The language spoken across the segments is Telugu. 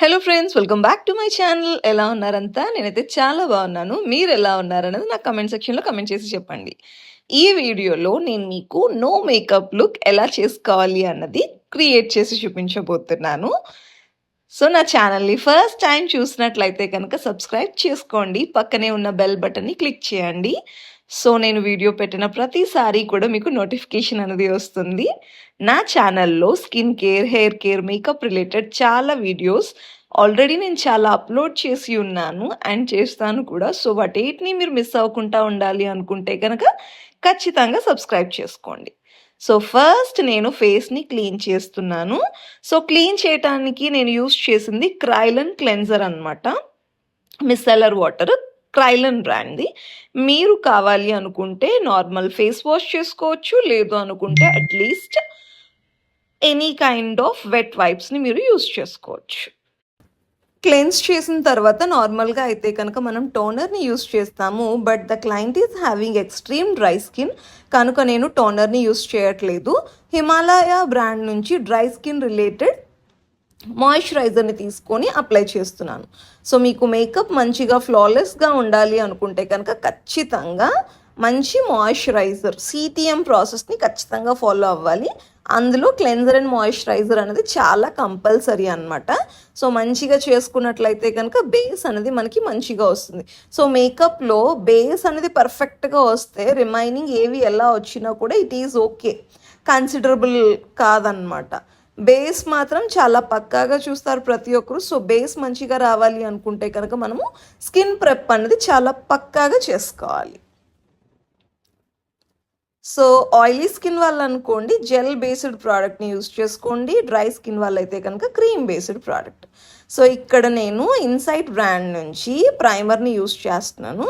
Hello friends welcome back to my channel ఎలా ఉన్నారంతా? నేనైతే చాలా బాగున్నాను. మీరు ఎలా ఉన్నారనేది నా కమెంట్ సెక్షన్లో కమెంట్ చేసి చెప్పండి. ఈ వీడియోలో నేను మీకు నో మేకప్ లుక్ ఎలా చేసుకోవాలి అన్నది క్రియేట్ చేసి చూపించబోతున్నాను. సో నా ఛానల్ని ఫస్ట్ టైం చూసినట్లయితే కనుక సబ్స్క్రైబ్ చేసుకోండి. పక్కనే ఉన్న బెల్ బటన్ని క్లిక్ చేయండి. సో నేను వీడియో పెట్టిన ప్రతిసారి కూడా మీకు నోటిఫికేషన్ అనేది వస్తుంది. నా ఛానల్లో skin care hair care makeup related చాలా వీడియోస్ ఆల్రెడీ నేను చాలా అప్లోడ్ చేసి ఉన్నాను అండ్ చేస్తాను కూడా. సో వాటిని మీరు మిస్ అవ్వకుండా ఉండాలి అనుకుంటే కనుక ఖచ్చితంగా సబ్స్క్రైబ్ చేసుకోండి. సో ఫస్ట్ నేను ఫేస్ని క్లీన్ చేస్తున్నాను. సో క్లీన్ చేయటానికి నేను యూస్ చేసింది క్రైలన్ క్లెన్జర్ అనమాట మిస్సెలర్ వాటర్ క్రైలన్ బ్రాండ్ది. మీరు కావాలి అనుకుంటే నార్మల్ ఫేస్ వాష్ చేసుకోవచ్చు లేదు అనుకుంటే at least any kind of wet వైప్స్ని మీరు యూస్ చేసుకోవచ్చు. క్లెన్స్ చేసిన తర్వాత నార్మల్గా అయితే కనుక మనం టోనర్ని యూస్ చేస్తాము. But the client is having extreme dry skin కనుక నేను టోనర్ని యూస్ చేయట్లేదు. హిమాలయ బ్రాండ్ నుంచి డ్రై స్కిన్ రిలేటెడ్ మాయిశ్చరైజర్ని తీసుకొని అప్లై చేస్తున్నాను. సో మీకు మేకప్ మంచిగా ఫ్లాలెస్గా ఉండాలి అనుకుంటే కనుక ఖచ్చితంగా మంచి మాయిశ్చరైజర్ సిటిఎం ప్రాసెస్ని ఖచ్చితంగా ఫాలో అవ్వాలి. అందులో క్లెన్జర్ అండ్ మాయిశ్చరైజర్ అనేది చాలా కంపల్సరీ అనమాట సో మంచిగా చేసుకున్నట్లయితే కనుక బేస్ అనేది మనకి మంచిగా వస్తుంది. సో మేకప్లో బేస్ అనేది పర్ఫెక్ట్గా వస్తే రిమైనింగ్ ఏవి ఎలా వచ్చినా కూడా ఇట్ ఈజ్ ఓకే కన్సిడరబుల్ కాదనమాట బేస్ మాత్రం చాలా పక్కాగా చూస్తారు ప్రతి ఒక్కరు. సో బేస్ మంచిగా రావాలి అనుకుంటే కనుక మనము స్కిన్ ప్రెప్ అనేది చాలా పక్కాగా చేసుకోవాలి. సో ఆయిలీ స్కిన్ వాళ్ళు అనుకోండి జెల్ బేస్డ్ ప్రోడక్ట్ని యూస్ చేసుకోండి. డ్రై స్కిన్ వాళ్ళు అయితే కనుక క్రీమ్ బేస్డ్ ప్రోడక్ట్. సో ఇక్కడ నేను ఇన్సైట్ బ్రాండ్ నుంచి ప్రైమర్ని యూస్ చేస్తున్నాను.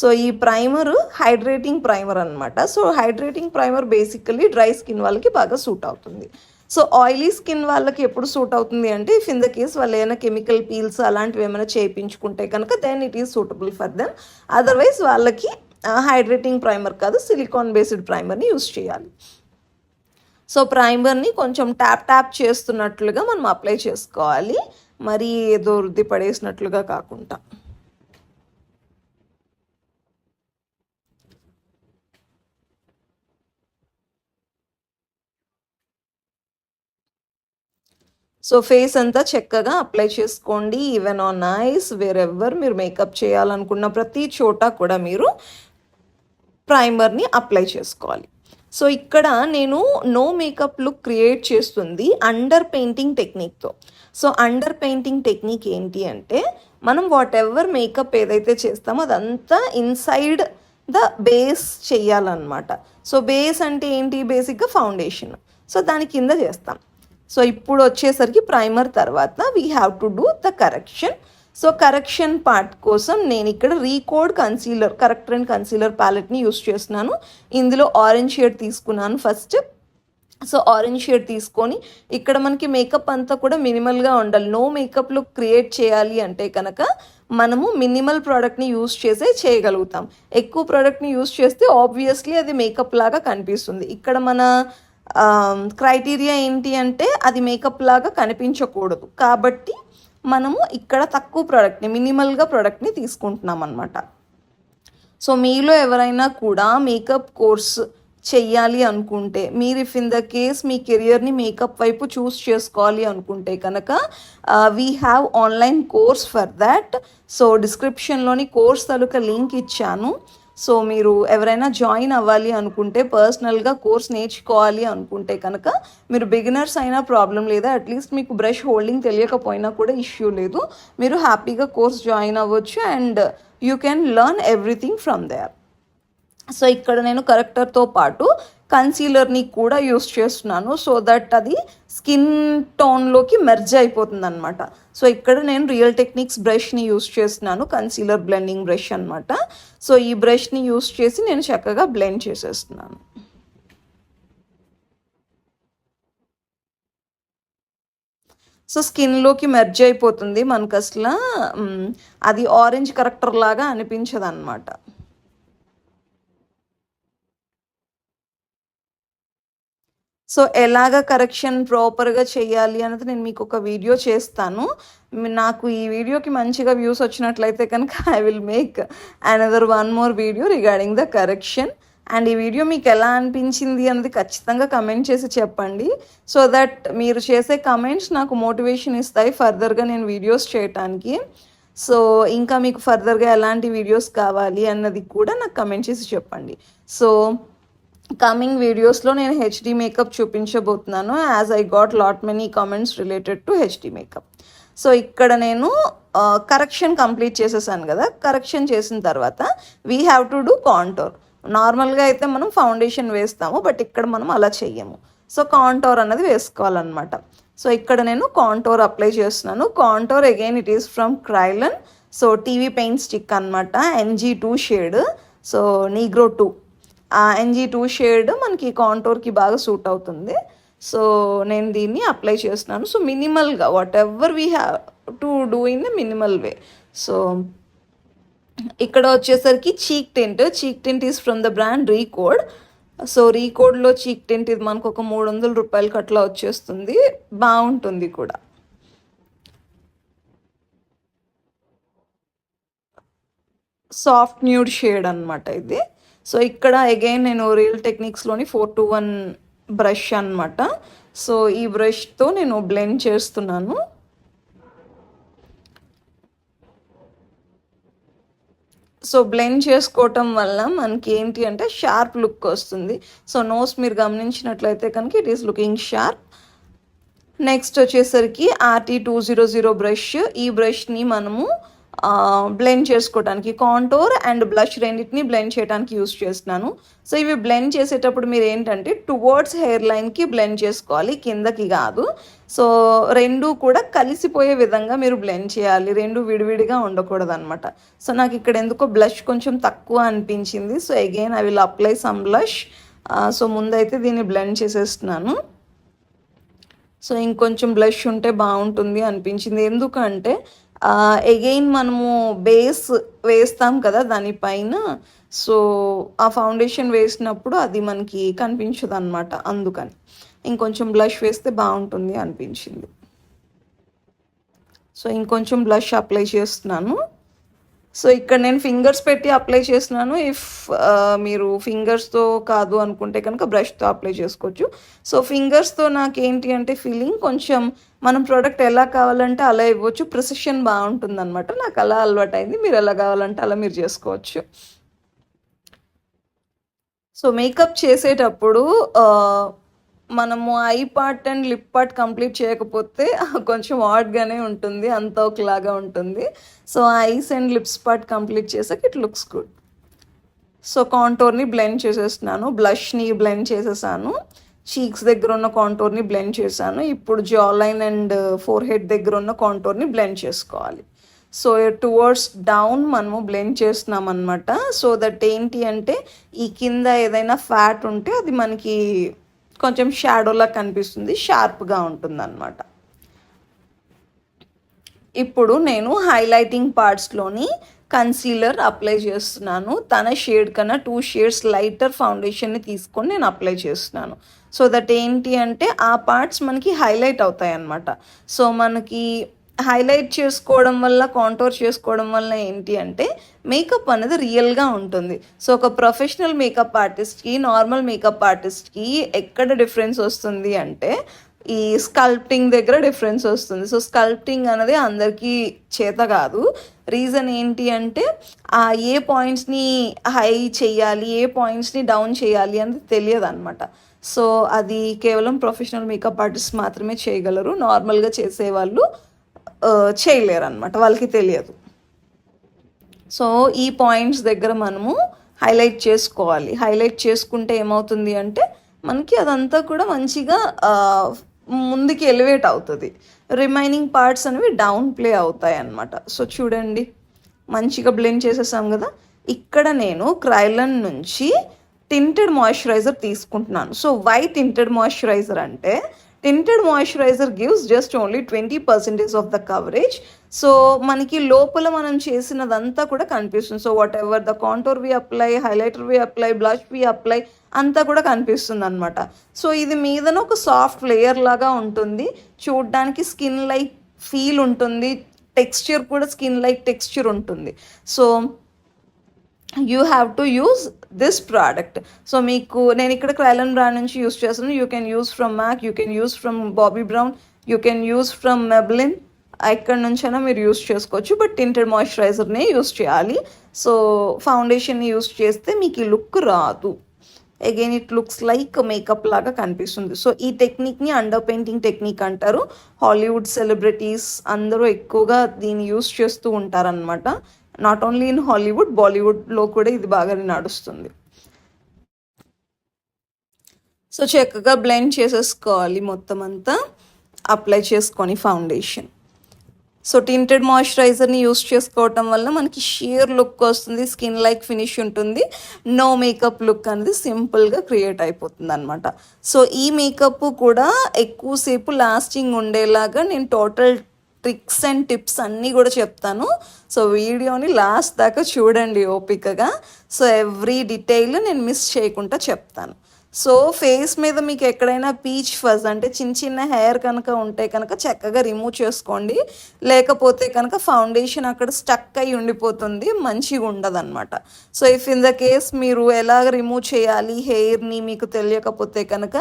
సో ఈ ప్రైమర్ హైడ్రేటింగ్ ప్రైమర్ అనమాట so hydrating primer basically dry skin వాళ్ళకి బాగా సూట్ అవుతుంది. సో ఆయిలీ స్కిన్ వాళ్ళకి ఎప్పుడు సూట్ అవుతుంది అంటే ఇఫ్ ఇన్ ద కేస్ వాళ్ళు ఏమైనా కెమికల్ పీల్స్ అలాంటివి ఏమైనా చేయించుకుంటే కనుక then it is suitable for then otherwise వాళ్ళకి హైడ్రేటింగ్ ప్రైమర్ కాదు సిలికాన్ బేస్డ్ ప్రైమర్ని యూస్ చేయాలి. సో ప్రైమర్ని కొంచెం ట్యాప్ ట్యాప్ చేస్తున్నట్లుగా మనం అప్లై చేసుకోవాలి. మరి ఏదో వృద్ధి పడేసినట్లుగా కాకుండా. సో ఫేస్ అంతా చక్కగా అప్లై చేసుకోండి. ఈవెన్ ఆన్ ఐస్ వేరెవర్ మీరు మేకప్ చేయాలనుకున్న ప్రతి చోట కూడా మీరు ప్రైమర్ని అప్లై చేసుకోవాలి. సో ఇక్కడ నేను నో మేకప్ లుక్ క్రియేట్ చేస్తుంది అండర్ పెయింటింగ్ టెక్నిక్తో సో అండర్ పెయింటింగ్ టెక్నిక్ ఏంటి అంటే మనం వాట్ ఎవర్ మేకప్ ఏదైతే చేస్తామో అదంతా ఇన్సైడ్ ద బేస్ చేయాలన్నమాట. సో బేస్ అంటే ఏంటి? బేసిక్గా ఫౌండేషన్ సో దాని కింద చేస్తాం. సో ఇప్పుడు వచ్చేసరికి ప్రైమర్ తర్వాత we have to do the correction so correction part కోసం నేను ఇక్కడ Recode concealer corrector and concealer ప్యాలెట్ని use చేస్తున్నాను. ఇందులో ఆరెంజ్ షేడ్ తీసుకున్నాను ఫస్ట్ సో ఆరెంజ్ షేడ్ తీసుకొని ఇక్కడ మనకి మేకప్ అంతా కూడా మినిమల్గా ఉండాలి. నో మేకప్ లుక్ క్రియేట్ చేయాలి అంటే కనుక మనము మినిమల్ ప్రోడక్ట్ని యూస్ చేసే చేయగలుగుతాం. ఎక్కువ ప్రోడక్ట్ని యూస్ చేస్తే ఆబ్వియస్లీ అది మేకప్ లాగా కనిపిస్తుంది. ఇక్కడ మన క్రైటీరియా ఏంటి అంటే అది మేకప్ లాగా కనిపించకూడదు. కాబట్టి మనము ఇక్కడ తక్కువ ప్రోడక్ట్ని మినిమల్గా ప్రోడక్ట్ని తీసుకుంటున్నాం అనమాట సో మీలో ఎవరైనా కూడా మేకప్ కోర్స్ చెయ్యాలి అనుకుంటే మీరు ఇఫ్ ఇన్ ద కేస్ మీ కెరియర్ని మేకప్ వైపు చూస్ చేసుకోవాలి అనుకుంటే కనుక we have online course for that so డిస్క్రిప్షన్లోని course తాలూకా లింక్ ఇచ్చాను. సో మీరు ఎవరైనా జాయిన్ అవ్వాలి అనుకుంటే పర్సనల్గా కోర్స్ నేర్చుకోవాలి అనుకుంటే కనుక మీరు బిగినర్స్ అయినా ప్రాబ్లం లేదా. అట్లీస్ట్ మీకు బ్రష్ హోల్డింగ్ తెలియకపోయినా కూడా ఇష్యూ లేదు. మీరు హ్యాపీగా కోర్స్ జాయిన్ అవ్వచ్చు and you can learn everything from there. So ఇక్కడ నేను కరెక్టర్తో పాటు కన్సీలర్ని కూడా యూస్ చేస్తున్నాను. సో దట్ అది స్కిన్ టోన్లోకి మెర్జ్ అయిపోతుంది అనమాట సో ఇక్కడ నేను రియల్ టెక్నిక్స్ బ్రష్ని యూస్ చేస్తున్నాను. కన్సీలర్ బ్లెండింగ్ బ్రష్ అనమాట సో ఈ బ్రష్ని యూస్ చేసి నేను చక్కగా బ్లెండ్ చేసేస్తున్నాను. సో స్కిన్లోకి మెర్జ్ అయిపోతుంది. మనకు అసలు అది ఆరెంజ్ కరెక్టర్ లాగా అనిపించదు అనమాట సో ఎలాగ కరెక్షన్ ప్రాపర్గా చేయాలి అన్నది నేను మీకు ఒక వీడియో చేస్తాను. నాకు ఈ వీడియోకి మంచిగా వ్యూస్ వచ్చినట్లయితే కనుక I will make another one more video regarding the correction and ఈ వీడియో మీకు ఎలా అనిపించింది అన్నది ఖచ్చితంగా కమెంట్ చేసి చెప్పండి. సో దట్ మీరు చేసే కమెంట్స్ నాకు మోటివేషన్ ఇస్తాయి ఫర్దర్గా నేను వీడియోస్ చేయటానికి. సో ఇంకా మీకు ఫర్దర్గా ఎలాంటి వీడియోస్ కావాలి అన్నది కూడా నాకు కమెంట్ చేసి చెప్పండి. సో కమింగ్ వీడియోస్లో నేను హెచ్డి మేకప్ చూపించబోతున్నాను. As I got lot many comments related to HD makeup so ఇక్కడ నేను కరెక్షన్ కంప్లీట్ చేసేసాను కదా. కరెక్షన్ చేసిన తర్వాత we have to do contour నార్మల్గా అయితే మనం ఫౌండేషన్ వేస్తాము బట్ ఇక్కడ మనం అలా చెయ్యము. సో కాంటోర్ అన్నది వేసుకోవాలన్నమాట. సో ఇక్కడ నేను కాంటోర్ అప్లై చేస్తున్నాను. Contour again it is from Kryolan so TV paint stick అనమాట NG two shade so negro two NG two shade మనకి కాంటోర్కి బాగా సూట్ అవుతుంది. సో నేను దీన్ని అప్లై చేస్తున్నాను. So మినిమల్గా whatever we have to do in the minimal way so ఇక్కడ వచ్చేసరికి cheek tint cheek tint is from the brand Recode so రీకోడ్లో cheek tint ఇది మనకు ఒక మూడు వందల రూపాయలకి అట్లా వచ్చేస్తుంది. బాగుంటుంది కూడా. సాఫ్ట్ న్యూడ్ షేడ్ అనమాట ఇది. సో ఇక్కడ అగైన్ నేను రియల్ టెక్నిక్స్లోని ఫోర్ టు వన్ బ్రష్ అనమాట సో ఈ బ్రష్తో నేను బ్లెండ్ చేస్తున్నాను. సో బ్లెండ్ చేసుకోవటం వల్ల మనకి ఏంటి అంటే షార్ప్ లుక్ వస్తుంది. సో నోస్ మీరు గమనించినట్లయితే కనుక it is looking sharp next వచ్చేసరికి RT two zero zero brush ఈ బ్రష్ని మనము బ్లెండ్ చేసుకోవడానికి కాంటోర్ అండ్ బ్లష్ రెండింటిని బ్లెండ్ చేయడానికి యూస్ చేస్తున్నాను. సో ఇవి బ్లెండ్ చేసేటప్పుడు మీరు ఏంటంటే టువర్డ్స్ హెయిర్ లైన్కి బ్లెండ్ చేసుకోవాలి కిందకి కాదు. సో రెండు కూడా కలిసిపోయే విధంగా మీరు బ్లెండ్ చేయాలి. రెండు విడివిడిగా ఉండకూడదు అనమాట సో నాకు ఇక్కడ ఎందుకో బ్లష్ కొంచెం తక్కువ అనిపించింది. So again I will apply some blush so ముందైతే దీన్ని బ్లెండ్ చేసేస్తున్నాను. సో ఇంకొంచెం బ్లష్ ఉంటే బాగుంటుంది అనిపించింది. ఎందుకంటే ఎగైన్ మనము బేస్ వేస్తాం కదా దానిపైన సో ఆ ఫౌండేషన్ వేసినప్పుడు అది మనకి కనిపించదు అనమాట అందుకని. ఇంకొంచెం బ్లష్ వేస్తే బాగుంటుంది అనిపించింది. సో ఇంకొంచెం బ్లష్ అప్లై చేస్తున్నాను. సో ఇక్కడ నేను ఫింగర్స్ పెట్టి అప్లై చేసినాను ఇఫ్ మీరు ఫింగర్స్తో కాదు అనుకుంటే కనుక బ్రష్తో అప్లై చేసుకోవచ్చు. సో ఫింగర్స్తో నాకు ఏంటి అంటే ఫీలింగ్ కొంచెం మనం ప్రోడక్ట్ ఎలా కావాలంటే అలా ఇవ్వచ్చు. ప్రిసిషన్ బాగుంటుంది అనమాట నాకు అలా అలవాటైంది. మీరు ఎలా కావాలంటే అలా మీరు చేసుకోవచ్చు. సో మేకప్ చేసేటప్పుడు uh, మనము eye part and lip part complete చేయకపోతే కొంచెం ఆడ్గానే ఉంటుంది అంత ఒకలాగా ఉంటుంది. So eyes and lips part complete చేసాక ఇట్ లుక్స్ గుడ్. సో కాంటోర్ని బ్లెండ్ చేసేస్తున్నాను. బ్లష్ని బ్లెండ్ చేసేసాను. చీక్స్ దగ్గర ఉన్న కాంటోర్ని బ్లెండ్ చేశాను. ఇప్పుడు jaw line and four head దగ్గర ఉన్న కాంటోర్ని బ్లెండ్ చేసుకోవాలి. సో టువర్డ్స్ డౌన్ మనము బ్లెండ్ చేస్తున్నాం అనమాట సో దట్ ఏంటి అంటే ఈ కింద ఏదైనా ఫ్యాట్ ఉంటే అది మనకి కొంచెం షాడోలా కనిపిస్తుంది షార్ప్గా ఉంటుంది అనమాట ఇప్పుడు నేను హైలైటింగ్ పార్ట్స్లోని కన్సీలర్ అప్లై చేస్తున్నాను. తన షేడ్ కన్నా టూ షేడ్స్ లైటర్ ఫౌండేషన్ని తీసుకొని నేను అప్లై చేస్తున్నాను. సో దట్ ఏంటి అంటే ఆ పార్ట్స్ మనకి హైలైట్ అవుతాయి అన్నమాట సో మనకి హైలైట్ చేసుకోవడం వల్ల కాంటోర్ చేసుకోవడం వల్ల ఏంటి అంటే మేకప్ అనేది రియల్గా ఉంటుంది. సో ఒక ప్రొఫెషనల్ మేకప్ ఆర్టిస్ట్కి నార్మల్ మేకప్ ఆర్టిస్ట్కి ఎక్కడ డిఫరెన్స్ వస్తుంది అంటే ఈ స్కల్ప్టింగ్ దగ్గర డిఫరెన్స్ వస్తుంది. సో స్కల్ప్టింగ్ అనేది అందరికీ చేత కాదు. రీజన్ ఏంటి అంటే ఆ ఏ పాయింట్స్ని హై చేయాలి ఏ పాయింట్స్ని డౌన్ చేయాలి అనేది తెలియదు అనమాట సో అది కేవలం ప్రొఫెషనల్ మేకప్ ఆర్టిస్ట్ మాత్రమే చేయగలరు. నార్మల్గా చేసేవాళ్ళు చేయలేరు అనమాట వాళ్ళకి తెలియదు. సో ఈ పాయింట్స్ దగ్గర మనము హైలైట్ చేసుకోవాలి. హైలైట్ చేసుకుంటే ఏమవుతుంది అంటే మనకి అదంతా కూడా మంచిగా ముందుకి ఎలివేట్ అవుతుంది. రిమైనింగ్ పార్ట్స్ అనేవి డౌన్ ప్లే అవుతాయి అన్నమాట సో చూడండి. మంచిగా బ్లెండ్ చేసేసాం కదా. ఇక్కడ నేను క్రైలన్ నుంచి టింటెడ్ మాయిశ్చరైజర్ తీసుకుంటున్నాను. సో వై టింటెడ్ మాయిశ్చరైజర్ అంటే tinted moisturiser gives just only twenty percentage of the coverage so మనకి లోపల మనం చేసినదంతా కూడా కనిపిస్తుంది. So whatever the contour we apply highlighter we apply blush we apply అంతా కూడా కనిపిస్తుంది అనమాట సో ఇది మీదన ఒక సాఫ్ట్ లేయర్ లాగా ఉంటుంది. చూడడానికి స్కిన్ లైక్ ఫీల్ ఉంటుంది. టెక్స్చర్ కూడా స్కిన్ లైక్ టెక్స్చర్ ఉంటుంది. So you have to use this product so మీకు నేను ఇక్కడ క్రైలన్ బ్రాండ్ నుంచి యూస్ చేస్తున్నాను. You can use from MAC you can use from Bobbi Brown you can use from Maybelline ఎక్కడి నుంచైనా మీరు యూస్ చేసుకోవచ్చు బట్ టింటెడ్ మాయిశ్చరైజర్నే యూస్ చేయాలి. సో ఫౌండేషన్ని యూస్ చేస్తే మీకు ఈ లుక్ రాదు. Again it looks like makeup లాగా కనిపిస్తుంది. సో ఈ టెక్నిక్ని అండర్ పెయింటింగ్ టెక్నిక్ అంటారు. హాలీవుడ్ సెలబ్రిటీస్ అందరూ ఎక్కువగా దీన్ని యూస్ చేస్తూ ఉంటారనమాట నాట్ ఓన్లీ ఇన్ హాలీవుడ్ బాలీవుడ్లో కూడా ఇది బాగానే నడుస్తుంది. సో చక్కగా బ్లెండ్ చేసేసుకోవాలి మొత్తం అంతా అప్లై చేసుకొని ఫౌండేషన్. సో టింటెడ్ మాయిశ్చరైజర్ని యూస్ చేసుకోవటం వల్ల మనకి షేర్ లుక్ వస్తుంది స్కిన్ లైక్ ఫినిష్ ఉంటుంది నో మేకప్ లుక్ అనేది సింపుల్గా క్రియేట్ అయిపోతుంది అనమాట సో ఈ మేకప్ కూడా ఎక్కువసేపు లాస్టింగ్ ఉండేలాగా నేను టోటల్ ట్రిక్స్ అండ్ టిప్స్ అన్నీ కూడా చెప్తాను. సో వీడియోని లాస్ట్ దాకా చూడండి ఓపికగా. సో ఎవ్రీ డీటెయిల్ నేను మిస్ చేయకుండా చెప్తాను. సో ఫేస్ మీద మీకు ఎక్కడైనా పీచ్ ఫజ్ అంటే చిన్న చిన్న హెయిర్ కనుక ఉంటే కనుక చక్కగా రిమూవ్ చేసుకోండి. లేకపోతే కనుక ఫౌండేషన్ అక్కడ స్టక్ అయి ఉండిపోతుంది మంచిగా ఉండదన్నమాట. So if in the case మీరు ఎలాగ రిమూవ్ చేయాలి హెయిర్ని మీకు తెలియకపోతే కనుక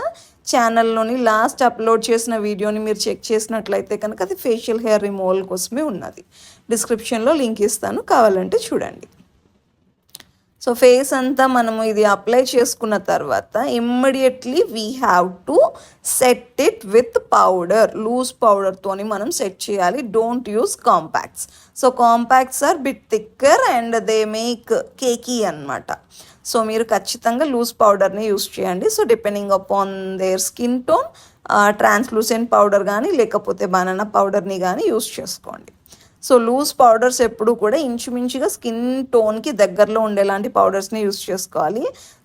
ఛానల్లోని లాస్ట్ అప్లోడ్ చేసిన వీడియోని మీరు చెక్ చేసినట్లయితే కనుక అది ఫేషియల్ హెయిర్ రిమూవల్ కోసమే ఉన్నది. డిస్క్రిప్షన్లో లింక్ ఇస్తాను కావాలంటే చూడండి. సో ఫేస్ అంతా మనము ఇది అప్లై చేసుకున్న తర్వాత immediately we have to set it with powder loose పౌడర్తోని మనం సెట్ చేయాలి. Don't use compacts so compacts are bit thicker and they make cakey అనమాట సో మీరు ఖచ్చితంగా లూజ్ పౌడర్ని యూస్ చేయండి. So depending upon their skin tone translucent powder కానీ లేకపోతే బనానా పౌడర్ని కానీ యూస్ చేసుకోండి. సో లూజ్ పౌడర్స్ ఎప్పుడు కూడా ఇంచుమించుగా స్కిన్ టోన్కి దగ్గరలో ఉండేలాంటి పౌడర్స్ని యూస్ చేసుకోవాలి.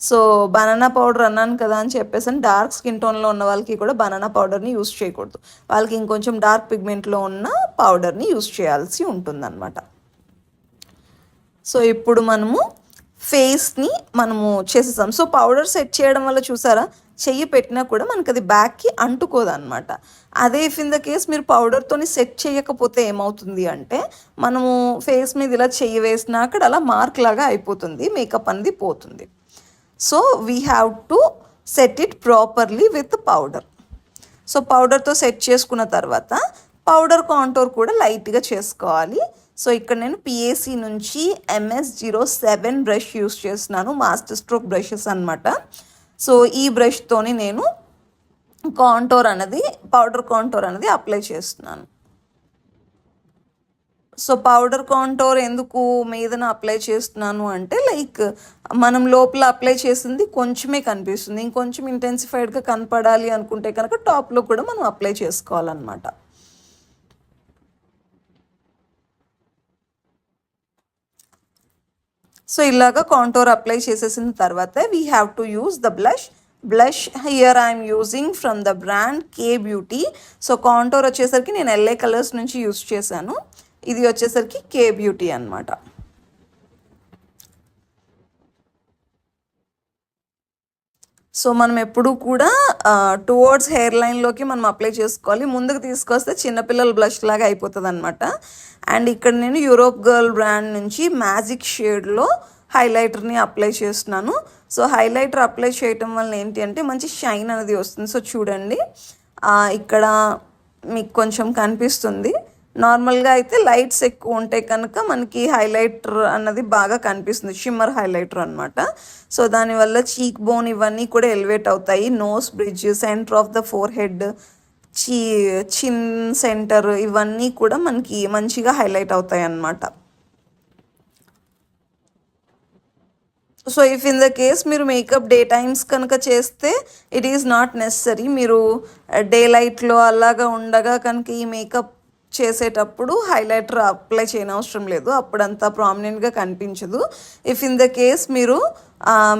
సో బనానా పౌడర్ అన్నాను కదా అని చెప్పేసి డార్క్ స్కిన్ టోన్లో ఉన్న వాళ్ళకి కూడా బనానా పౌడర్ని యూస్ చేయకూడదు. వాళ్ళకి ఇంకొంచెం డార్క్ పిగ్మెంట్లో ఉన్న పౌడర్ని యూస్ చేయాల్సి ఉంటుందన్నమాట. సో ఇప్పుడు మనము ఫేస్ని మనము చేసేసాం. సో పౌడర్ సెట్ చేయడం వల్ల చూసారా చెయ్యి పెట్టినా కూడా మనకు అది బ్యాక్కి అంటుకోదన్నమాట. అదే ఇఫ్ ఇన్ ద కేస్ మీరు పౌడర్తోని సెట్ చేయకపోతే ఏమవుతుంది అంటే మనము ఫేస్ మీద ఇలా చెయ్యి వేసినా అక్కడ అలా మార్క్ లాగా అయిపోతుంది మేకప్ అనేది పోతుంది. So we have to set it properly with powder so పౌడర్తో set చేసుకున్న తర్వాత పౌడర్ కాంటోర్ కూడా లైట్గా చేసుకోవాలి. సో ఇక్కడ నేను పిఏసీ నుంచి MS zero seven brush use చేస్తున్నాను మాస్టర్ స్ట్రోక్ బ్రషెస్ అనమాట సో ఈ బ్రష్తోని నేను కాంటోర్ అనేది పౌడర్ కాంటోర్ అనేది అప్లై చేస్తున్నాను. సో పౌడర్ కాంటోర్ ఎందుకు మీదన అప్లై చేస్తున్నాను అంటే లైక్ మనం లోపల అప్లై చేసింది కొంచెమే కనిపిస్తుంది. ఇంకొంచెం ఇంటెన్సిఫైడ్గా కనపడాలి అనుకుంటే కనుక టాప్లో కూడా మనం అప్లై చేసుకోవాలన్నమాట. సో ఇలాగా కాంటోర్ అప్లై చేసేసిన తర్వాత we have to use the blush blush here I'm using from the brand K beauty so contour వచ్చేసరికి నేను ఎల్ఏ కలర్స్ నుంచి యూస్ చేశాను. ఇది వచ్చేసరికి కే బ్యూటీ అనమాట సో మనం ఎప్పుడూ కూడా టువర్డ్స్ హెయిర్ లైన్లోకి మనం అప్లై చేసుకోవాలి. ముందుకు తీసుకొస్తే చిన్నపిల్లల బ్లష్ లాగా అయిపోతుంది అనమాట అండ్ ఇక్కడ నేను యూరోప్ గర్ల్ బ్రాండ్ నుంచి మ్యాజిక్ షేడ్లో హైలైటర్ని అప్లై చేస్తున్నాను. సో హైలైటర్ అప్లై చేయటం వల్ల ఏంటి అంటే మంచి షైన్ అనేది వస్తుంది. సో చూడండి ఇక్కడ మీకు కొంచెం కనిపిస్తుంది. నార్మల్గా అయితే లైట్స్ ఎక్కువ ఉంటే కనుక మనకి హైలైటర్ అన్నది బాగా కనిపిస్తుంది షిమ్మర్ హైలైటర్ అనమాట సో దానివల్ల చీక్ బోన్ ఇవన్నీ కూడా ఎలివేట్ అవుతాయి. Nose bridge centre of the forehead చీ చిన్ సెంటర్ ఇవన్నీ కూడా మనకి మంచిగా హైలైట్ అవుతాయి అన్నమాట. So if in the case మీరు మేకప్ డే టైమ్స్ కనుక చేస్తే ఇట్ ఈస్ నాట్ నెసరీ మీరు డే లైట్లో అలాగా ఉండగా కనుక ఈ మేకప్ చేసేటప్పుడు హైలైటర్ అప్లై చేయనవసరం లేదు. అప్పుడంతా ప్రామినెంట్గా కనిపించదు. ఇఫ్ ఇన్ ద కేస్ మీరు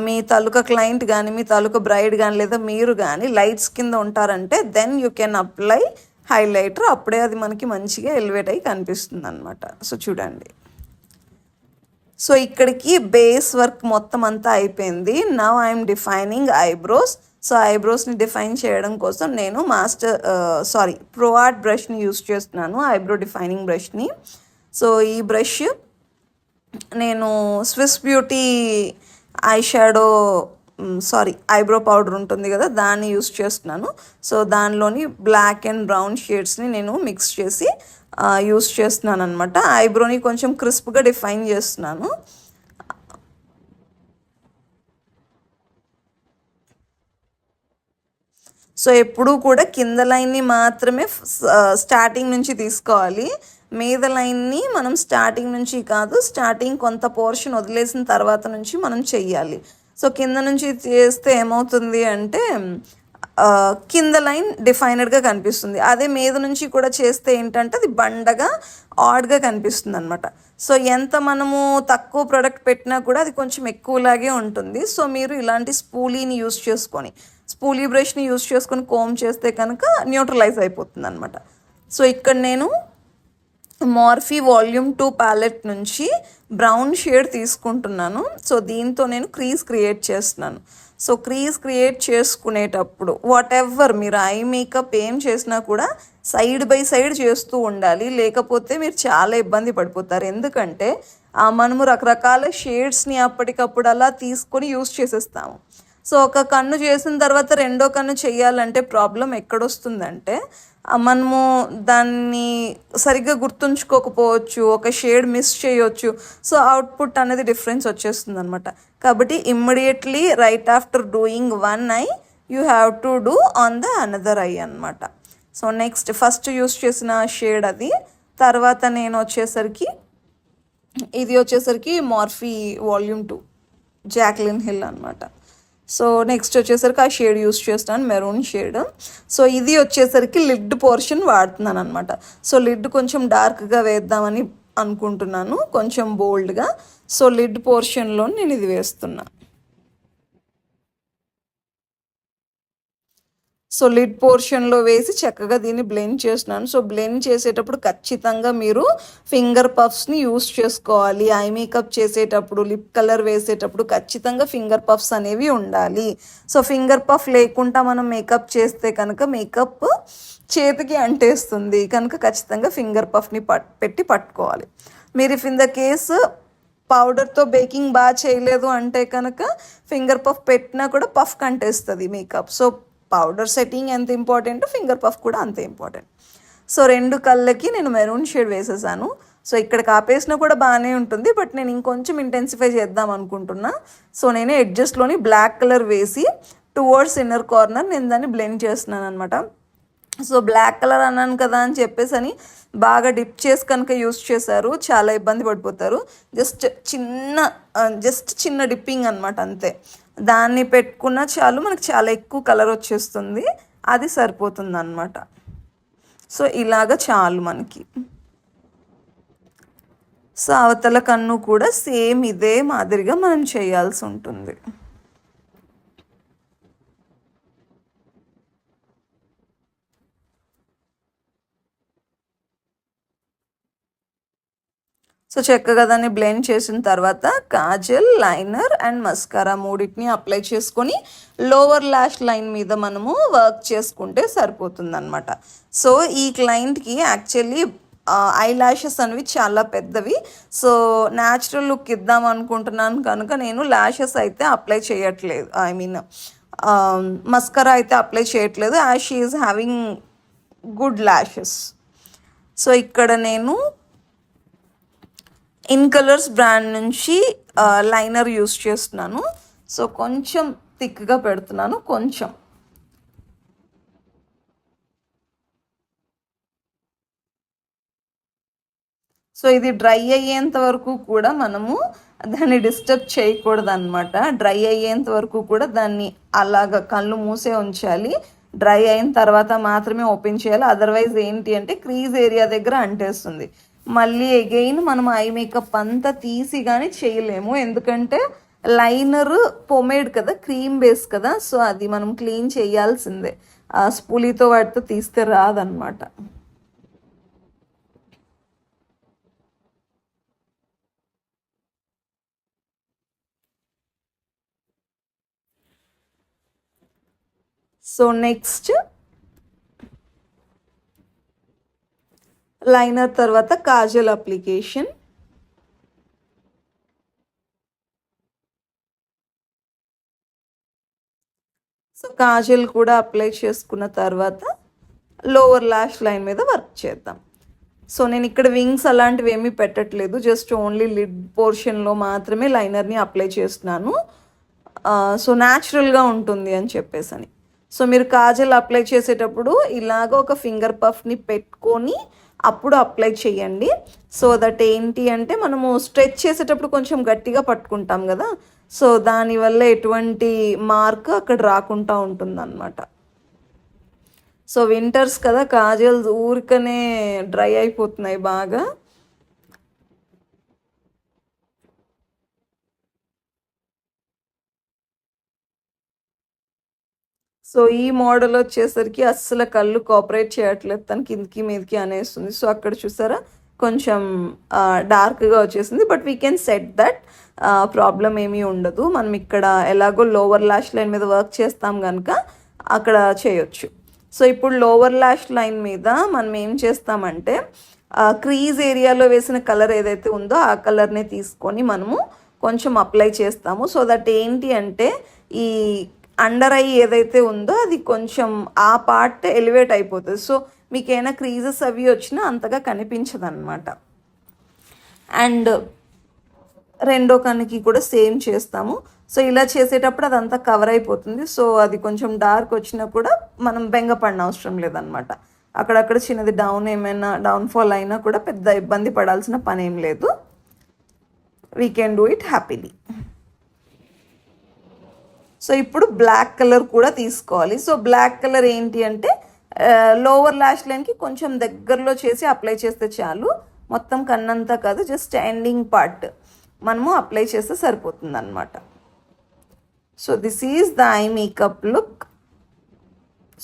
మీ తాలూకా క్లయింట్ కానీ మీ తాలూకా బ్రైడ్ కానీ లేదా మీరు కానీ లైట్స్ కింద ఉంటారంటే then you can apply highlighter అప్పుడే అది మనకి మంచిగా ఎలివేట్ అయ్యి కనిపిస్తుంది అనమాట సో చూడండి. సో ఇక్కడికి బేస్ వర్క్ మొత్తం అంతా అయిపోయింది. Now I'm defining eyebrows so ఐబ్రోస్ని define చేయడం కోసం నేను మాస్టర్ సారీ ప్రో ఆర్ట్ బ్రష్ని యూస్ చేస్తున్నాను ఐబ్రో డిఫైనింగ్ బ్రష్ని. సో ఈ బ్రష్ నేను Swiss beauty eye shadow sorry eyebrow powder ఉంటుంది కదా దాన్ని యూస్ చేస్తున్నాను. సో దానిలోని బ్లాక్ అండ్ బ్రౌన్ షేడ్స్ని నేను మిక్స్ చేసి యూస్ చేస్తున్నాను అనమాట ఐబ్రోని కొంచెం క్రిస్ప్గా డిఫైన్ చేస్తున్నాను. సో ఎప్పుడూ కూడా కింద లైన్ని మాత్రమే స్టార్టింగ్ నుంచి తీసుకోవాలి. మీద లైన్ని మనం స్టార్టింగ్ నుంచి కాదు స్టార్టింగ్ కొంత పోర్షన్ వదిలేసిన తర్వాత నుంచి మనం చెయ్యాలి. సో కింద నుంచి చేస్తే ఏమవుతుంది అంటే కింద లైన్ డిఫైనెడ్గా కనిపిస్తుంది. అదే మీద నుంచి కూడా చేస్తే ఏంటంటే అది బండగా ఆడ్గా కనిపిస్తుంది అనమాట సో ఎంత మనము తక్కువ ప్రోడక్ట్ పెట్టినా కూడా అది కొంచెం ఎక్కువలాగే ఉంటుంది. సో మీరు ఇలాంటి స్పూలీని యూస్ చేసుకొని స్పూలీ బ్రష్ని యూస్ చేసుకొని కోమ్ చేస్తే కనుక న్యూట్రలైజ్ అయిపోతుంది అనమాట సో ఇక్కడ నేను మార్ఫీ వాల్యూమ్ టూ ప్యాలెట్ నుంచి బ్రౌన్ షేడ్ తీసుకుంటున్నాను. సో దీంతో నేను క్రీజ్ క్రియేట్ చేస్తున్నాను. సో క్రీజ్ క్రియేట్ చేసుకునేటప్పుడు వాట్ ఎవర్ మీరు ఐ మేకప్ ఏం చేసినా కూడా సైడ్ బై సైడ్ చేస్తూ ఉండాలి. లేకపోతే మీరు చాలా ఇబ్బంది పడిపోతారు. ఎందుకంటే మనము రకరకాల షేడ్స్ని అప్పటికప్పుడు అలా తీసుకొని యూస్ చేసేస్తాము. సో ఒక కన్ను చేసిన తర్వాత రెండో కన్ను చేయాలంటే ప్రాబ్లం ఎక్కడొస్తుందంటే మనము దాన్ని సరిగ్గా గుర్తుంచుకోకపోవచ్చు ఒక షేడ్ మిస్ చేయొచ్చు. సో అవుట్పుట్ అనేది డిఫరెన్స్ వచ్చేస్తుంది అనమాట కాబట్టి immediately right after doing one eye you have to do on the another eye అనమాట సో నెక్స్ట్ ఫస్ట్ యూస్ చేసిన షేడ్ అది. తర్వాత నేను వచ్చేసరికి ఇది వచ్చేసరికి Morphe volume two Jaclyn Hill అనమాట సో నెక్స్ట్ వచ్చేసరికి ఆ షేడ్ యూస్ చేస్తాను మెరూన్ షేడ్. సో ఇది వచ్చేసరికి లిడ్ పోర్షన్ వాడుతున్నాను అనమాట సో లిడ్ కొంచెం డార్క్గా వేద్దామని అనుకుంటున్నాను కొంచెం బోల్డ్గా. సో లిడ్ పోర్షన్లో నేను ఇది వేస్తున్నా. సో లిడ్ పోర్షన్లో వేసి చక్కగా దీన్ని బ్లెండ్ చేస్తున్నాను. సో బ్లెండ్ చేసేటప్పుడు ఖచ్చితంగా మీరు ఫింగర్ పఫ్స్ని యూస్ చేసుకోవాలి. ఐ మేకప్ చేసేటప్పుడు లిప్ కలర్ వేసేటప్పుడు ఖచ్చితంగా ఫింగర్ పఫ్స్ అనేవి ఉండాలి. సో ఫింగర్ పఫ్ లేకుండా మనం మేకప్ చేస్తే కనుక మేకప్ చేతికి అంటేస్తుంది. కనుక ఖచ్చితంగా ఫింగర్ పఫ్ని పట్ పెట్టి పట్టుకోవాలి. మీరు ఇఫ్ ఇన్ ద కేసు పౌడర్తో బేకింగ్ బాగా చేయలేదు అంటే కనుక ఫింగర్ పఫ్ పెట్టినా కూడా పఫ్ కంటేస్తుంది మేకప్ సో పౌడర్ సెట్టింగ్ ఎంత ఇంపార్టెంట్? ఫింగర్ పఫ్ కూడా అంతే ఇంపార్టెంట్. సో రెండు కళ్ళకి నేను మెరూన్ షేడ్ వేసేసాను. సో ఇక్కడ కాపేసినా కూడా బాగానే ఉంటుంది. బట్ నేను ఇంకొంచెం ఇంటెన్సిఫై చేద్దాం అనుకుంటున్నా. సో నేను ఎడ్జస్ట్లోని బ్లాక్ కలర్ వేసి టువర్డ్స్ ఇన్నర్ కార్నర్ నేను దాన్ని బ్లెండ్ చేస్తున్నాను అనమాట సో బ్లాక్ కలర్ అన్నాను కదా అని చెప్పేసి అని బాగా డిప్ చేసి కనుక యూస్ చేశారు. చాలా ఇబ్బంది పడిపోతారు. జస్ట్ చిన్న జస్ట్ చిన్న డిప్పింగ్ అనమాట అంతే. దాన్ని పెట్టుకున్నా చాలు మనకు చాలా ఎక్కువ కలర్ వచ్చేస్తుంది. అది సరిపోతుంది అనమాట సో ఇలాగ చాలు మనకి. సో అవతల కన్ను కూడా సేమ్ ఇదే మాదిరిగా మనం చేయాల్సి ఉంటుంది. సో చక్కగా దాన్ని బ్లెండ్ చేసిన తర్వాత కాజల్ లైనర్ అండ్ మస్కారా మూడింటిని అప్లై చేసుకొని లోవర్ లాష్ లైన్ మీద మనము వర్క్ చేసుకుంటే సరిపోతుందనమాట సో ఈ క్లయింట్కి యాక్చువల్లీ ఐ లాషెస్ అనేవి చాలా పెద్దవి. సో న్యాచురల్ లుక్ ఇద్దాం అనుకుంటున్నాను కనుక నేను లాషెస్ అయితే అప్లై చేయట్లేదు. ఐ మీన్ మస్కరా అయితే అప్లై చేయట్లేదు. As she is having good lashes. So ఇక్కడ నేను ఇన్ కలర్స్ బ్రాండ్ నుంచి లైనర్ యూస్ చేస్తున్నాను. సో కొంచెం థిక్గా పెడుతున్నాను కొంచెం. సో ఇది డ్రై అయ్యేంత వరకు కూడా మనము దాన్ని డిస్టర్బ్ చేయకూడదు అనమాట డ్రై అయ్యేంత వరకు కూడా దాన్ని అలాగ కళ్ళు మూసే ఉంచాలి. డ్రై అయిన తర్వాత మాత్రమే ఓపెన్ చేయాలి. అదర్వైజ్ ఏంటి అంటే క్రీజ్ ఏరియా దగ్గర అంటేస్తుంది. మళ్ళీ అగైన్ మనం ఐ మేకప్ అంతా తీసి కానీ చేయలేము. ఎందుకంటే లైనర్ పొమేడ్ కదా క్రీమ్ బేస్ కదా సో అది మనం క్లీన్ చేయాల్సిందే. ఆ స్పూలీతో వాటితో తీస్తే రాదనమాట సో నెక్స్ట్ లైనర్ తర్వాత కాజల్ అప్లికేషన్. సో కాజల్ కూడా అప్లై చేసుకున్న తర్వాత లోవర్ లాష్ లైన్ మీద వర్క్ చేద్దాం. సో నేను ఇక్కడ వింగ్స్ అలాంటివి ఏమీ పెట్టట్లేదు. జస్ట్ ఓన్లీ లిడ్ పోర్షన్లో మాత్రమే లైనర్ని అప్లై చేస్తున్నాను. సో న్యాచురల్గా ఉంటుంది అని చెప్పేసి అని సో మీరు కాజల్ అప్లై చేసేటప్పుడు ఇలాగ ఒక ఫింగర్ పఫ్ని పెట్టుకొని అప్పుడు అప్లై చేయండి. సో దట్ ఏంటి అంటే మనము స్ట్రెచ్ చేసేటప్పుడు కొంచెం గట్టిగా పట్టుకుంటాం కదా. సో దానివల్ల ఎటువంటి మార్క్ అక్కడ రాకుండా ఉంటుందన్నమాట. సో వింటర్స్ కదా కాజల్స్ ఊరికనే డ్రై అయిపోతున్నాయి బాగా. సో ఈ మోడల్ వచ్చేసరికి అస్సలు కళ్ళు కోఆపరేట్ చేయట్లేదు. తన కిందికి మీదకి అనేస్తుంది. సో అక్కడ చూసారా? కొంచెం డార్క్గా వచ్చేసింది. But we can set that problem ఏమీ ఉండదు. మనం ఇక్కడ ఎలాగో లోవర్ లాష్ లైన్ మీద వర్క్ చేస్తాం కనుక అక్కడ చేయొచ్చు. సో ఇప్పుడు లోవర్ లాష్ లైన్ మీద మనం ఏం చేస్తామంటే క్రీజ్ ఏరియాలో వేసిన కలర్ ఏదైతే ఉందో ఆ కలర్ని తీసుకొని మనము కొంచెం అప్లై చేస్తాము. సో దట్ ఏంటి అంటే ఈ అండర్ ఐ ఏదైతే ఉందో అది కొంచెం ఆ పార్ట్ ఎలివేట్ అయిపోతుంది. సో మీకు ఏమైనా క్రీజెస్ అవి వచ్చినా అంతగా కనిపించదు అనమాట అండ్ రెండో కన్నుకి కూడా సేమ్ చేస్తాము. సో ఇలా చేసేటప్పుడు అదంతా కవర్ అయిపోతుంది. సో అది కొంచెం డార్క్ వచ్చినా కూడా మనం బెంగపడిన అవసరం లేదనమాట అక్కడక్కడ చిన్నది డౌన్ ఏమైనా డౌన్ఫాల్ అయినా కూడా పెద్ద ఇబ్బంది పడాల్సిన పని ఏం లేదు. We can do it happily so ఇప్పుడు బ్లాక్ కలర్ కూడా తీసుకోవాలి. సో బ్లాక్ కలర్ ఏంటి అంటే లోవర్ లాష్ లైన్కి కొంచెం దగ్గరలో చేసి అప్లై చేస్తే చాలు. మొత్తం కన్నంతా కాదు జస్ట్ ఎండింగ్ పార్ట్ మనము అప్లై చేస్తే సరిపోతుంది అనమాట so this is the eye makeup look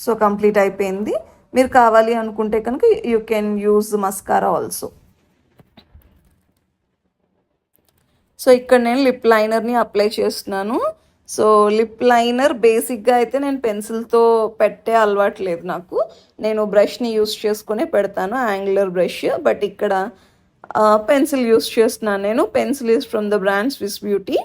so complete అయిపోయింది. మీరు కావాలి అనుకుంటే కనుక you can use mascara also so ఇక్కడ నేను లిప్ లైనర్ని అప్లై చేస్తున్నాను. సో లిప్ లైనర్ బేసిక్గా అయితే నేను పెన్సిల్తో పెట్టే అలవాటు లేదు నాకు. నేను బ్రష్ని యూస్ చేసుకుని పెడతాను యాంగులర్ బ్రష్. బట్ ఇక్కడ పెన్సిల్ యూస్ చేస్తున్నాను నేను. Pencil is from the brand Swiss beauty.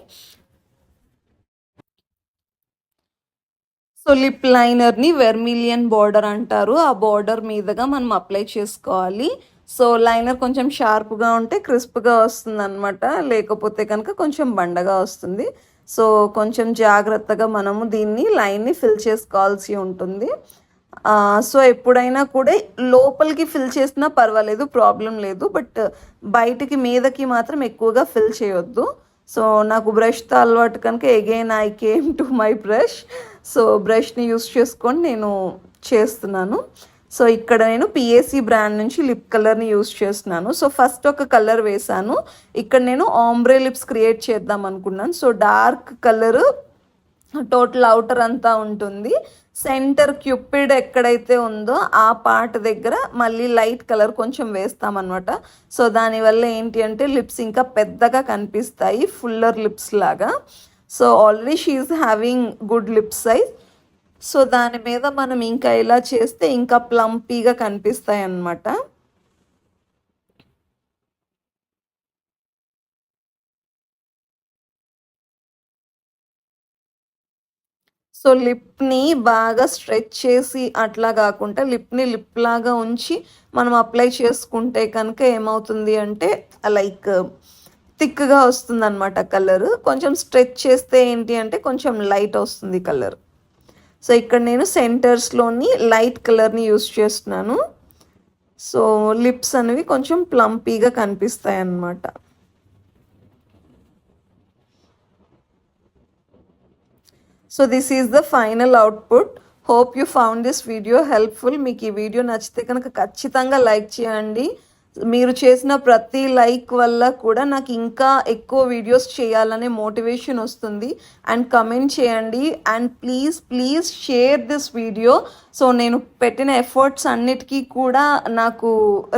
So lip లైనర్ని vermilion border అంటారు. ఆ బార్డర్ మీదుగా మనం అప్లై చేసుకోవాలి. సో లైనర్ కొంచెం షార్ప్గా ఉంటే క్రిస్ప్గా వస్తుంది అనమాట లేకపోతే కనుక కొంచెం బండగా వస్తుంది. సో కొంచెం జాగ్రత్తగా మనము దీన్ని లైన్ని ఫిల్ చేసుకోవాల్సి ఉంటుంది. సో ఎప్పుడైనా కూడా లోపలికి ఫిల్ చేసినా పర్వాలేదు ప్రాబ్లం లేదు. బట్ బయటికి మీదకి మాత్రం ఎక్కువగా ఫిల్ చేయొద్దు. సో నాకు బ్రష్తో అలవాటు కనుక again I came to my brush so బ్రష్ని use చేసుకొని నేను చేస్తున్నాను. సో ఇక్కడ నేను పిఏసి బ్రాండ్ నుంచి లిప్ కలర్ని యూస్ చేస్తున్నాను. సో ఫస్ట్ ఒక కలర్ వేసాను ఇక్కడ నేను ఆంబ్రే లిప్స్ క్రియేట్ చేద్దాం అనుకున్నాను. So dark colour total outer అంతా ఉంటుంది. సెంటర్ క్యూపిడ్ ఎక్కడైతే ఉందో ఆ పార్ట్ దగ్గర మళ్ళీ లైట్ కలర్ కొంచెం వేస్తామన్నమాట. సో దానివల్ల ఏంటి అంటే లిప్స్ ఇంకా పెద్దగా కనిపిస్తాయి ఫుల్లర్ లిప్స్ లాగా. So already she's having good lip size so దాని మీద మనం ఇంకా ఇలా చేస్తే ఇంకా ప్లంపీగా కనిపిస్తాయి అన్నమాట సో లిప్ని బాగా స్ట్రెచ్ చేసి అట్లా కాకుండా లిప్ని లిప్ లాగా ఉంచి మనం అప్లై చేసుకుంటే కనుక ఏమవుతుంది అంటే లైక్ థిక్గా వస్తుంది అనమాట కలర్. కొంచెం స్ట్రెచ్ చేస్తే ఏంటి అంటే కొంచెం లైట్ వస్తుంది కలర్. సో ఇక్కడ నేను సెంటర్స్లోని లైట్ కలర్ని యూస్ చేస్తున్నాను. సో లిప్స్ అనేవి కొంచెం ప్లంపీగా కనిపిస్తాయి అన్నమాట so this is the final output hope you found this video helpful మీకు ఈ వీడియో నచ్చితే కనుక ఖచ్చితంగా లైక్ చేయండి. మీరు చేసిన ప్రతి లైక్ వల్ల కూడా నాకు ఇంకా ఎక్కువ వీడియోస్ చేయాలనే మోటివేషన్ వస్తుంది. అండ్ కమెంట్ చేయండి. And please please share this video so నేను పెట్టిన ఎఫర్ట్స్ అన్నిటికీ కూడా నాకు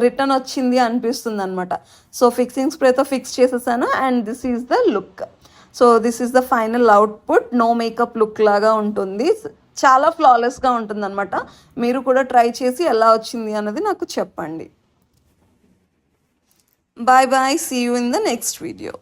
రిటర్న్ వచ్చింది అనిపిస్తుంది అనమాట సో ఫిక్సింగ్ స్ప్రేతో ఫిక్స్ చేసేసాను. And this is the look so this is the final output no makeup look లాగా ఉంటుంది. చాలా ఫ్లాలెస్గా ఉంటుందన్నమాట. మీరు కూడా ట్రై చేసి ఎలా వచ్చింది అన్నది నాకు చెప్పండి. Bye bye. See you in the next video.